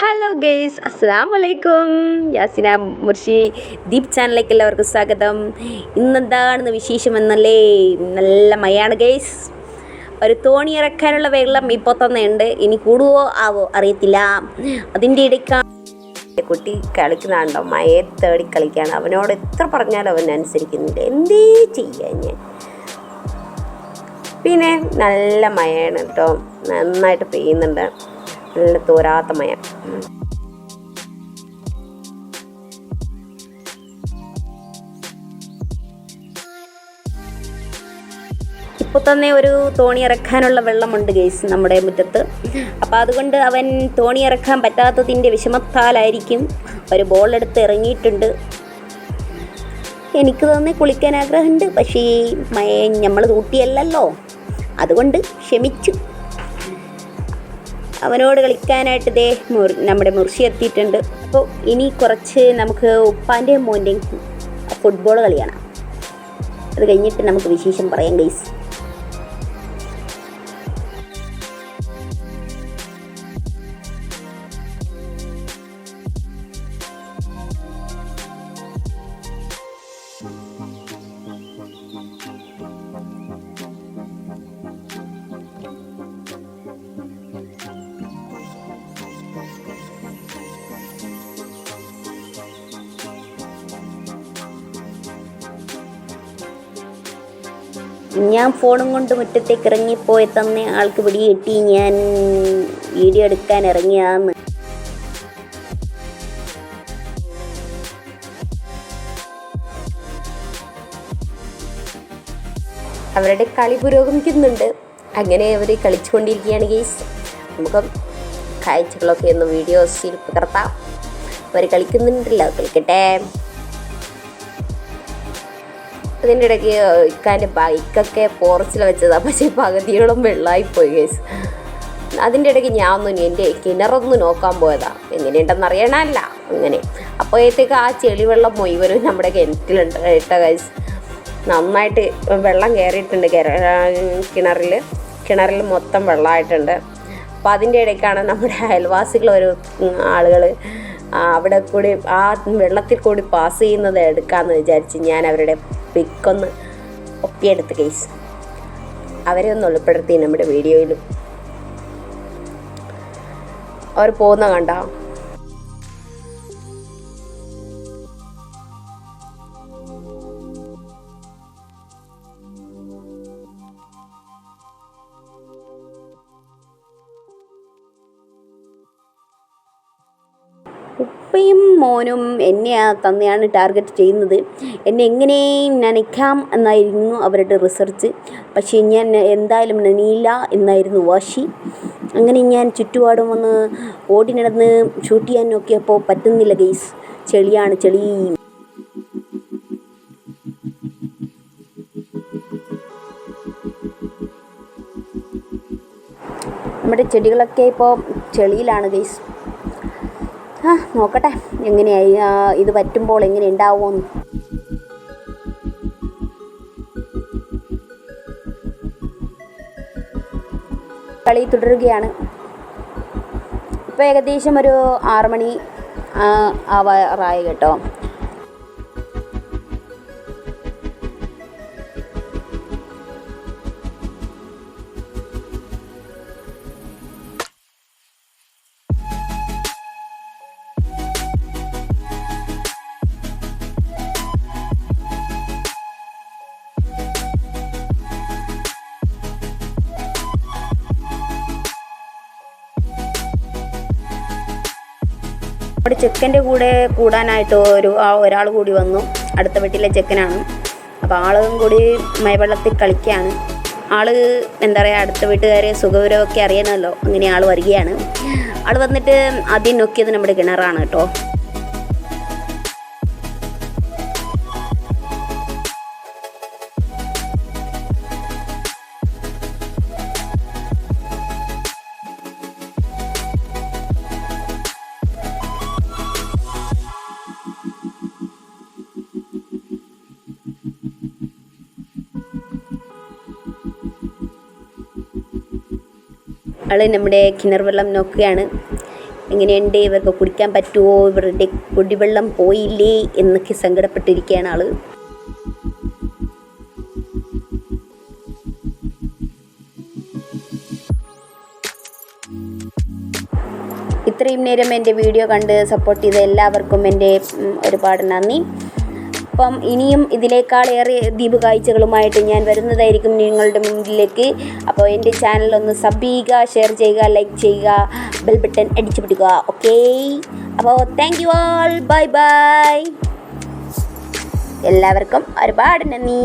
Hello guys അസ്സാം വലൈക്കും യാസിന മുർഷി ദീപ് ചാനലിലേക്ക് എല്ലാവർക്കും സ്വാഗതം. ഇന്നെന്താണെന്ന് വിശേഷമെന്നല്ലേ? നല്ല മഴയാണ് ഗേസ് ഒരു തോണി ഇറക്കാനുള്ള വെള്ളം ഇപ്പോൾ തന്നെ ഉണ്ട് ഇനി കൂടുവോ ആവോ അറിയത്തില്ല. അതിന്റെ ഇടയ്ക്ക് കുട്ടി കളിക്കുന്നതാണ്ടോ മഴയെ തേടി കളിക്കുകയാണ്. അവനോട് എത്ര പറഞ്ഞാലും അവൻ അനുസരിക്കുന്നില്ല. എന്തേ ചെയ്യാൻ ഞാൻ പിന്നെ നല്ല മഴയാണ് കേട്ടോ. നന്നായിട്ട് പെയ്യുന്നുണ്ട്. തോരാത്ത മയം. ഇപ്പൊ തന്നെ ഒരു തോണി ഇറക്കാനുള്ള വെള്ളമുണ്ട് ഗെയ്സ് നമ്മുടെ മുറ്റത്ത്. അപ്പോൾ അതുകൊണ്ട് അവൻ തോണി ഇറക്കാൻ പറ്റാത്തതിന്റെ വിഷമത്താലായിരിക്കും. ഒരു ബോൾ എടുത്ത് ഇറങ്ങിയിട്ടുണ്ട്. എനിക്ക് തന്നെ കുളിക്കാൻ ആഗ്രഹമുണ്ട് പക്ഷേ മയ നമ്മൾ തൂട്ടിയല്ലല്ലോ അതുകൊണ്ട് ക്ഷമിച്ചു. അവനോട് കളിക്കാനായിട്ട് ദേ നമ്മുടെ മുർഷി എത്തിയിട്ടുണ്ട്. അപ്പോൾ ഇനി കുറച്ച് നമുക്ക് ഉപ്പാന്റെയും മോന്റെയും ഫുട്ബോൾ കളിയാണ്. അത് കഴിഞ്ഞിട്ട് നമുക്ക് വിശേഷം പറയാം ഗൈസ് ഞാൻ ഫോണും കൊണ്ട് മുറ്റത്തേക്ക് ഇറങ്ങിപ്പോയ. തന്നെ ആൾക്ക് പിടി കിട്ടി ഞാൻ വീഡിയോ എടുക്കാൻ ഇറങ്ങിയാന്ന്. അവരുടെ കളി പുരോഗമിക്കുന്നുണ്ട്. അങ്ങനെ അവർ കളിച്ചുകൊണ്ടിരിക്കുകയാണ് ഗെയ്സ് നമുക്ക് കാഴ്ചകളൊക്കെ ഒന്ന് വീഡിയോസിൽ പകർത്താം. അവർ കളിക്കുന്നുണ്ടല്ലോ. കളിക്കട്ടെ. അതിന്റെ ഇടയ്ക്ക് ഇക്കാന്റെ ബൈക്കൊക്കെ പോർച്ചിൽ വെച്ചതാണ് പക്ഷേ പകുതിയോളം വെള്ളമായിപ്പോയി കേസ് അതിന്റെ ഇടയ്ക്ക് ഞാൻ ഒന്നും എന്റെ കിണറൊന്ന് നോക്കാൻ പോയതാണ് എങ്ങനെയുണ്ടെന്ന് അറിയണമല്ല. അങ്ങനെ. അപ്പോഴത്തേക്ക് ആ ചെളിവെള്ളം മുഴുവനും നമ്മുടെ കിണറ്റിലുണ്ട് കേട്ടോ കേസ് നന്നായിട്ട് വെള്ളം കയറിയിട്ടുണ്ട് കിണറിൽ. കിണറിൽ മൊത്തം വെള്ളമായിട്ടുണ്ട്. അപ്പോൾ അതിന്റെ ഇടയ്ക്കാണ് നമ്മുടെ അയൽവാസികൾ ഒരു ആളുകൾ അവിടെ കൂടി ആ വെള്ളത്തിൽ കൂടി പാസ് ചെയ്യുന്നത് എടുക്കാമെന്ന് വിചാരിച്ച് ഞാൻ അവരുടെ പിക്കൊന്ന് ഒപ്പിയെടുത്ത് കേസ് അവരെ ഒന്ന് ഉൾപ്പെടുത്തി നമ്മുടെ വീഡിയോയിലും അവർ പോകുന്ന കണ്ടോ? ഉപ്പയും മോനും എന്നെ തന്നെയാണ് ടാർഗറ്റ് ചെയ്യുന്നത്. എന്നെ എങ്ങനെയും നനയ്ക്കാം എന്നായിരുന്നു അവരുടെ റിസർച്ച് പക്ഷേ ഞാൻ എന്തായാലും നനയില്ല എന്നായിരുന്നു വാശി. അങ്ങനെ ഞാൻ ചുറ്റുപാടും ഒന്ന് ഓടി നടന്ന് ഷൂട്ട് ചെയ്യാൻ നോക്കിയപ്പോൾ പറ്റുന്നില്ല ഗെയ്സ് ചെളിയാണ് ചെളി. നമ്മുടെ ചെടികളൊക്കെ ഇപ്പോൾ ചെളിയിലാണ് ഗെയ്സ് ആ നോക്കട്ടെ. എങ്ങനെയായി? ഇത് പറ്റുമ്പോൾ എങ്ങനെ ഉണ്ടാവുമെന്ന്. കളി തുടരുകയാണ്. ഇപ്പോൾ ഏകദേശം ഒരു ആറുമണി ആവാറായി കേട്ടോ. നമ്മുടെ ചെക്കന്റെ കൂടെ കൂടാനായിട്ട് ഒരു ആ ഒരാൾ കൂടി വന്നു. അടുത്ത വീട്ടിലെ ചെക്കനാണ്. അപ്പോൾ ആളും കൂടി മഴവെള്ളത്തിൽ കളിക്കുകയാണ് ആൾ എന്താ പറയുക അടുത്ത വീട്ടുകാരെ സുഖവിവരമൊക്കെ അറിയണമല്ലോ. അങ്ങനെ ആൾ വരികയാണ്. ആൾ വന്നിട്ട് ആദ്യം നോക്കിയത് നമ്മുടെ കിണറാണ് കേട്ടോ. ആൾ നമ്മുടെ കിണർ വെള്ളം നോക്കുകയാണ്. എങ്ങനെയുണ്ട്? ഇവർക്ക് കുടിക്കാൻ പറ്റുമോ ഇവരുടെ കുടിവെള്ളം പോയില്ലേ? എന്നൊക്കെ സങ്കടപ്പെട്ടിരിക്കുകയാണ് ആൾ. ഇത്രയും നേരം എന്റെ വീഡിയോ കണ്ട് സപ്പോർട്ട് ചെയ്ത എല്ലാവർക്കും എന്റെ ഒരുപാട് നന്ദി. അപ്പം ഇനിയും ഇതിനേക്കാളേറെ ദ്വീപ് കാഴ്ചകളുമായിട്ട് ഞാൻ വരുന്നതായിരിക്കും നിങ്ങളുടെ മുന്നിലേക്ക്. അപ്പോൾ എന്റെ ചാനൽ ഒന്ന് സബ് ചെയ്യുക ഷെയർ ചെയ്യുക ലൈക്ക് ചെയ്യുക ബെൽ ബട്ടൺ അടിച്ചു പിടിക്കുക. ഓക്കേ അപ്പോൾ thank you all bye bye എല്ലാവർക്കും ഒരുപാട് നന്ദി.